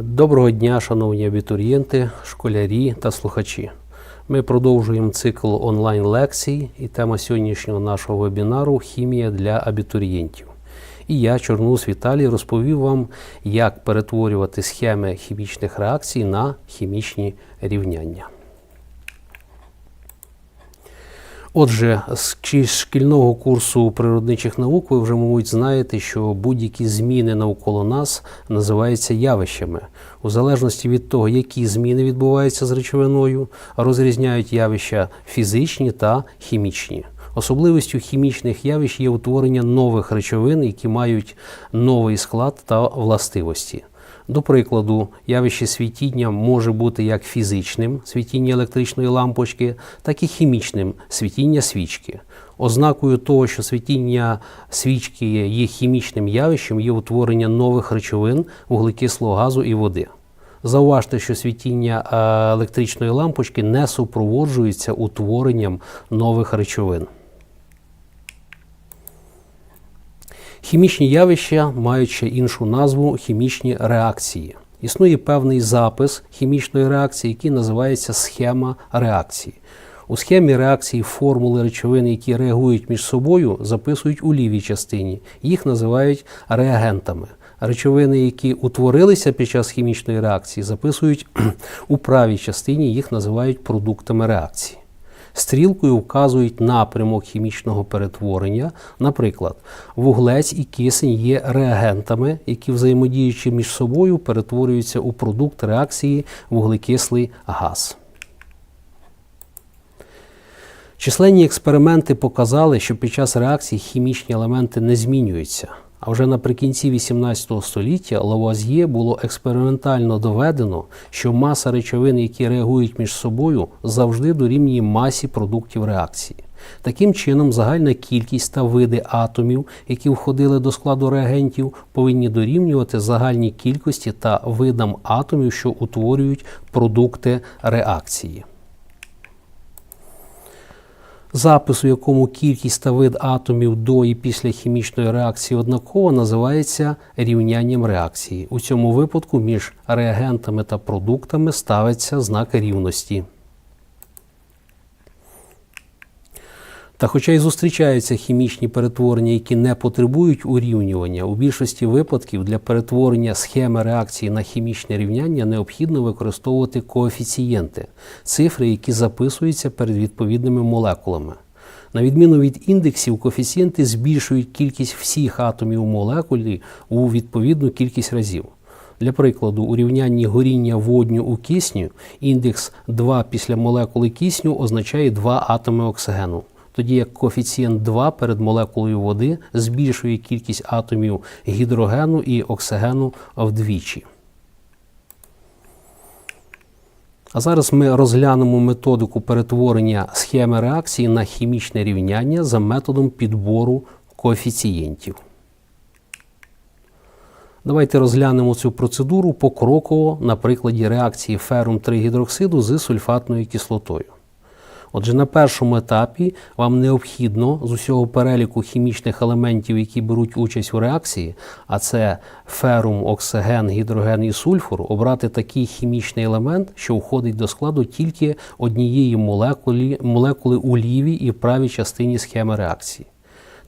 Доброго дня, шановні абітурієнти, школярі та слухачі. Ми продовжуємо цикл онлайн-лекцій і тема сьогоднішнього нашого вебінару хімія для абітурієнтів. І я, Чорнус Віталій, розповів вам, як перетворювати схеми хімічних реакцій на хімічні рівняння. Отже, з шкільного курсу природничих наук ви вже, мабуть, знаєте, що будь-які зміни навколо нас називаються явищами. У залежності від того, які зміни відбуваються з речовиною, розрізняють явища фізичні та хімічні. Особливістю хімічних явищ є утворення нових речовин, які мають новий склад та властивості. До прикладу, явище світіння може бути як фізичним світіння електричної лампочки, так і хімічним світіння свічки. Ознакою того, що світіння свічки є хімічним явищем, є утворення нових речовин вуглекислого газу і води. Зауважте, що світіння е, електричної лампочки не супроводжується утворенням нових речовин. Хімічні явища мають ще іншу назву хімічні реакції. Існує певний запис хімічної реакції, який називається схема реакції. У схемі реакції формули речовин, які реагують між собою, записують у лівій частині. Їх називають реагентами. Речовини, які утворилися під час хімічної реакції, записують у правій частині, їх називають продуктами реакції. Стрілкою вказують напрямок хімічного перетворення. Наприклад, вуглець і кисень є реагентами, які, взаємодіючи між собою, перетворюються у продукт реакції вуглекислий газ. Численні експерименти показали, що під час реакції хімічні елементи не змінюються. А вже наприкінці 18 століття Лавуазьє було експериментально доведено, що маса речовин, які реагують між собою, завжди дорівнює масі продуктів реакції. Таким чином, загальна кількість та види атомів, які входили до складу реагентів, повинні дорівнювати загальній кількості та видам атомів, що утворюють продукти реакції. Запис, у якому кількість та вид атомів до і після хімічної реакції однакова, називається рівнянням реакції. У цьому випадку між реагентами та продуктами ставиться знак рівності. Та хоча й зустрічаються хімічні перетворення, які не потребують урівнювання, у більшості випадків для перетворення схеми реакції на хімічне рівняння необхідно використовувати коефіцієнти цифри, які записуються перед відповідними молекулами. На відміну від індексів, коефіцієнти збільшують кількість всіх атомів молекулі у відповідну кількість разів. Для прикладу, у рівнянні горіння водню у кисню індекс 2 після молекули кисню означає 2 атоми оксигену тоді як коефіцієнт 2 перед молекулою води збільшує кількість атомів гідрогену і оксигену вдвічі. А зараз ми розглянемо методику перетворення схеми реакції на хімічне рівняння за методом підбору коефіцієнтів. Давайте розглянемо цю процедуру покроково на прикладі реакції ферум 3 гідроксиду з сульфатною кислотою. Отже, на першому етапі вам необхідно з усього переліку хімічних елементів, які беруть участь у реакції, а це ферум, оксиген, гідроген і сульфур, обрати такий хімічний елемент, що входить до складу тільки однієї молекули, молекули у лівій і правій частині схеми реакції.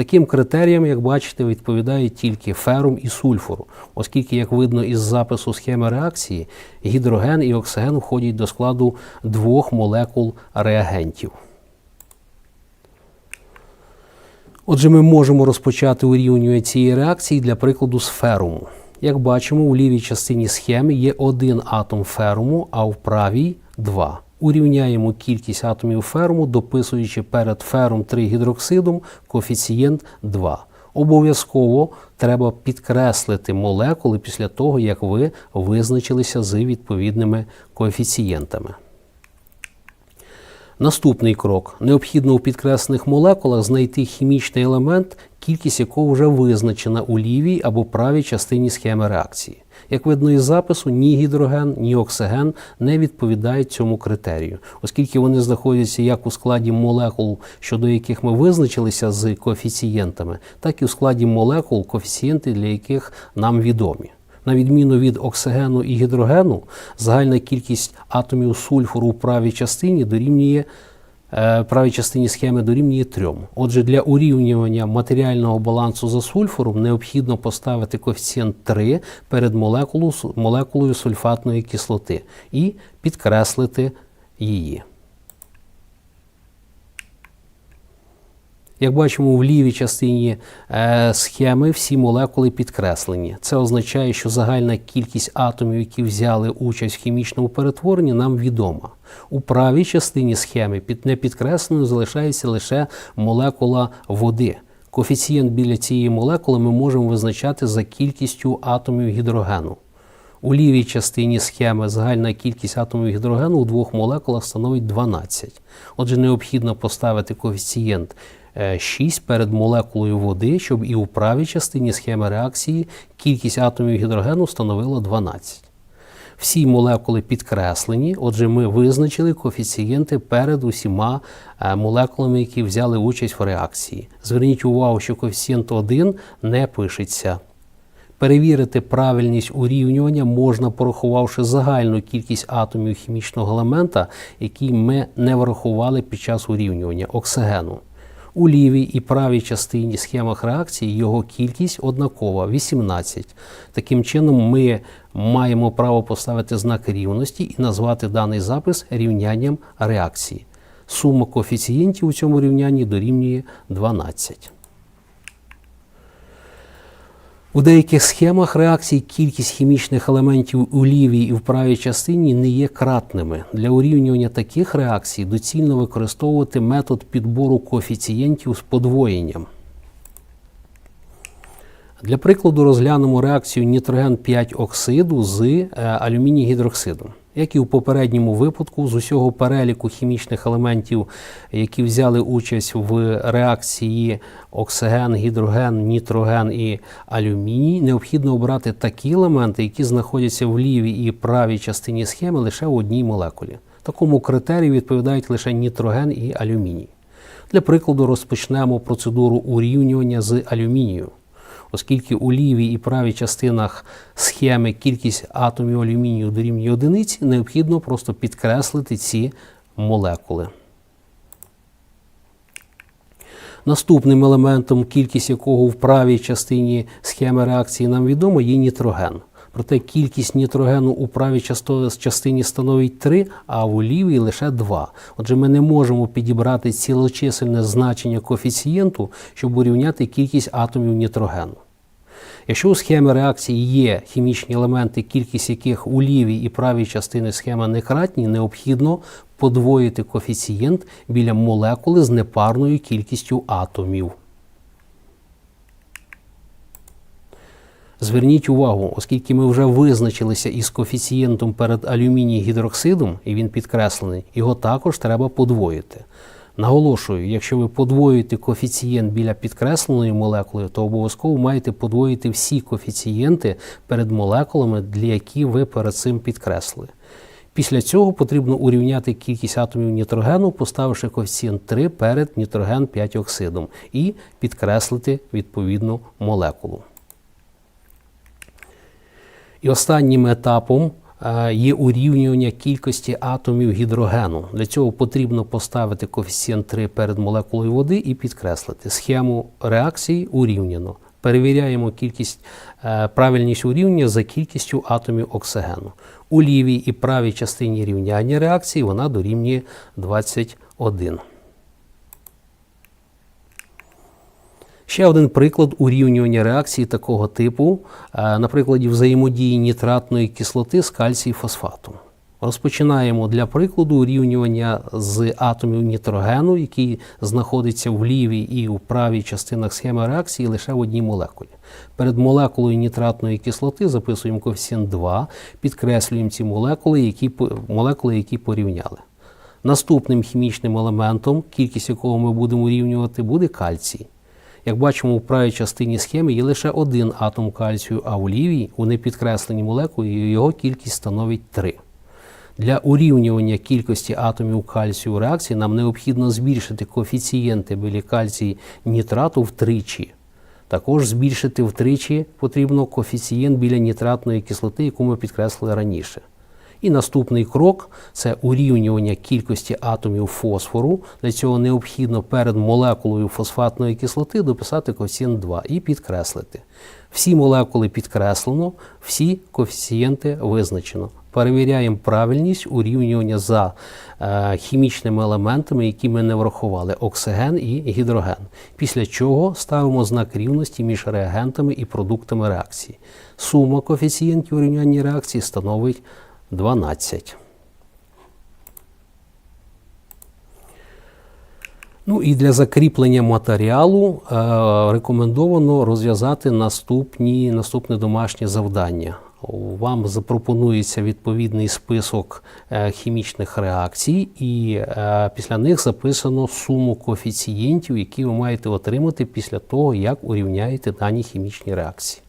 Таким критеріям, як бачите, відповідають тільки ферум і сульфур, оскільки, як видно із запису схеми реакції, гідроген і оксиген входять до складу двох молекул реагентів. Отже, ми можемо розпочати урівнювання цієї реакції для прикладу з феруму. Як бачимо, у лівій частині схеми є один атом феруму, а в правій два. Урівняємо кількість атомів ферму, дописуючи перед фером 3 гідроксидом коефіцієнт 2. Обов'язково треба підкреслити молекули після того, як ви визначилися з відповідними коефіцієнтами. Наступний крок. Необхідно у підкреслених молекулах знайти хімічний елемент, кількість якого вже визначена у лівій або правій частині схеми реакції. Як видно із запису, ні гідроген, ні оксиген не відповідають цьому критерію, оскільки вони знаходяться як у складі молекул, щодо яких ми визначилися з коефіцієнтами, так і у складі молекул, коефіцієнти для яких нам відомі. На відміну від оксигену і гідрогену, загальна кількість атомів сульфуру в правій частині дорівнює правій частині схеми дорівнює 3. Отже, для урівнювання матеріального балансу за сульфуром необхідно поставити коефіцієнт 3 перед молекулою сульфатної кислоти і підкреслити її. Як бачимо, в лівій частині е, схеми всі молекули підкреслені. Це означає, що загальна кількість атомів, які взяли участь в хімічному перетворенні, нам відома. У правій частині схеми під непідкресленою залишається лише молекула води. Коефіцієнт біля цієї молекули ми можемо визначати за кількістю атомів гідрогену. У лівій частині схеми загальна кількість атомів гідрогену у двох молекулах становить 12. Отже, необхідно поставити коефіцієнт 6 перед молекулою води, щоб і у правій частині схеми реакції кількість атомів гідрогену становила 12. Всі молекули підкреслені, отже, ми визначили коефіцієнти перед усіма е, молекулами, які взяли участь в реакції. Зверніть увагу, що коефіцієнт 1 не пишеться. Перевірити правильність урівнювання можна, порахувавши загальну кількість атомів хімічного елемента, які ми не врахували під час урівнювання оксигену. У лівій і правій частині схемах реакції його кількість однакова 18. Таким чином, ми маємо право поставити знак рівності і назвати даний запис рівнянням реакції. Сума коефіцієнтів у цьому рівнянні дорівнює 12. У деяких схемах реакцій кількість хімічних елементів у лівій і в правій частині не є кратними. Для урівнювання таких реакцій доцільно використовувати метод підбору коефіцієнтів з подвоєнням. Для прикладу розглянемо реакцію нітроген 5 оксиду з е, алюміній гідроксидом. Як і у попередньому випадку, з усього переліку хімічних елементів, які взяли участь в реакції оксиген, гідроген, нітроген і алюміній, необхідно обрати такі елементи, які знаходяться в лівій і правій частині схеми лише в одній молекулі. Такому критерію відповідають лише нітроген і алюміній. Для прикладу, розпочнемо процедуру урівнювання з алюмінію оскільки у лівій і правій частинах схеми кількість атомів алюмінію дорівнює одиниці, необхідно просто підкреслити ці молекули. Наступним елементом, кількість якого в правій частині схеми реакції нам відомо, є нітроген. Проте кількість нітрогену у правій частині становить 3, а у лівій лише 2. Отже, ми не можемо підібрати цілочисельне значення коефіцієнту, щоб урівняти кількість атомів нітрогену. Якщо у схемі реакції є хімічні елементи, кількість яких у лівій і правій частини схеми не кратні, необхідно подвоїти коефіцієнт біля молекули з непарною кількістю атомів. Зверніть увагу, оскільки ми вже визначилися із коефіцієнтом перед алюміній гідроксидом, і він підкреслений, його також треба подвоїти. Наголошую, якщо ви подвоюєте коефіцієнт біля підкресленої молекули, то обов'язково маєте подвоїти всі коефіцієнти перед молекулами, для які ви перед цим підкреслили. Після цього потрібно урівняти кількість атомів нітрогену, поставивши коефіцієнт 3 перед нітроген 5 оксидом і підкреслити відповідну молекулу. І останнім етапом е, є урівнювання кількості атомів гідрогену. Для цього потрібно поставити коефіцієнт 3 перед молекулою води і підкреслити. Схему реакції урівняно. Перевіряємо кількість е, правильність урівняння за кількістю атомів оксигену. У лівій і правій частині рівняння реакції вона дорівнює 21. Ще один приклад урівнювання реакції такого типу е, на прикладі взаємодії нітратної кислоти з кальцій фосфатом. Розпочинаємо для прикладу урівнювання з атомів нітрогену, який знаходиться в лівій і в правій частинах схеми реакції лише в одній молекулі. Перед молекулою нітратної кислоти записуємо коефіцієнт 2, підкреслюємо ці молекули, які, молекули, які порівняли. Наступним хімічним елементом, кількість якого ми будемо урівнювати, буде кальцій. Як бачимо, у правій частині схеми є лише один атом кальцію, а у лівій у непідкресленій молекулі його кількість становить 3. Для урівнювання кількості атомів кальцію у реакції нам необхідно збільшити коефіцієнти біля кальції нітрату втричі. Також збільшити втричі потрібно коефіцієнт біля нітратної кислоти, яку ми підкреслили раніше. І наступний крок це урівнювання кількості атомів фосфору. Для цього необхідно перед молекулою фосфатної кислоти дописати коефіцієнт 2 і підкреслити. Всі молекули підкреслено, всі коефіцієнти визначено. Перевіряємо правильність урівнювання за е, хімічними елементами, які ми не врахували оксиген і гідроген. Після чого ставимо знак рівності між реагентами і продуктами реакції. Сума коефіцієнтів урівняння реакції становить 12. Ну і для закріплення матеріалу е, рекомендовано розв'язати наступні, наступне домашнє завдання. Вам запропонується відповідний список е, хімічних реакцій, і е, після них записано суму коефіцієнтів, які ви маєте отримати після того, як урівняєте дані хімічні реакції.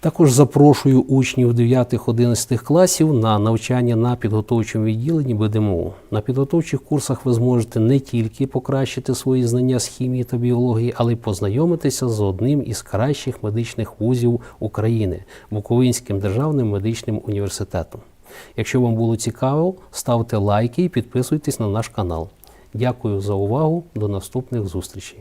Також запрошую учнів 9-11 класів на навчання на підготовчому відділенні БДМУ. На підготовчих курсах ви зможете не тільки покращити свої знання з хімії та біології, але й познайомитися з одним із кращих медичних вузів України Буковинським державним медичним університетом. Якщо вам було цікаво, ставте лайки і підписуйтесь на наш канал. Дякую за увагу. До наступних зустрічей.